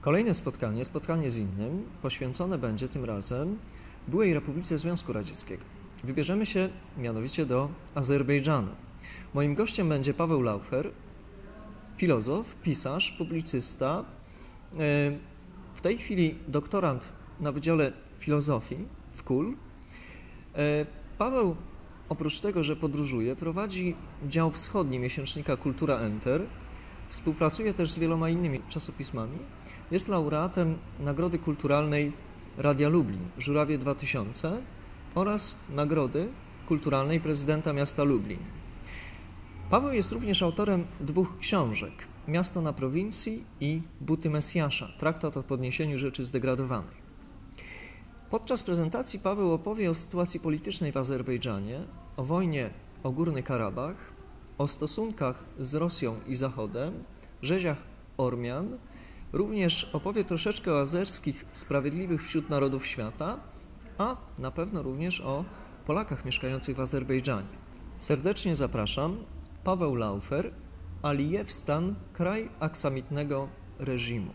Kolejne spotkanie, spotkanie z innym, poświęcone będzie tym razem byłej Republice Związku Radzieckiego. Wybierzemy się mianowicie do Azerbejdżanu. Moim gościem będzie Paweł Laufer, filozof, pisarz, publicysta, e, w tej chwili doktorant na Wydziale Filozofii w KUL. E, Paweł oprócz tego, że podróżuje, prowadzi dział wschodni miesięcznika Kultura Enter, współpracuje też z wieloma innymi czasopismami. Jest laureatem Nagrody Kulturalnej Radia Lublin, Żurawie 2000 oraz Nagrody Kulturalnej Prezydenta Miasta Lublin. Paweł jest również autorem dwóch książek Miasto na prowincji i Buty Mesjasza, traktat o podniesieniu rzeczy zdegradowanej. Podczas prezentacji Paweł opowie o sytuacji politycznej w Azerbejdżanie, o wojnie o Górny Karabach, o stosunkach z Rosją i Zachodem, rzeziach Ormian, również opowie troszeczkę o azerskich sprawiedliwych wśród narodów świata, a na pewno również o Polakach mieszkających w Azerbejdżanie. Serdecznie zapraszam Paweł Laufer, Alijewstan, kraj aksamitnego reżimu.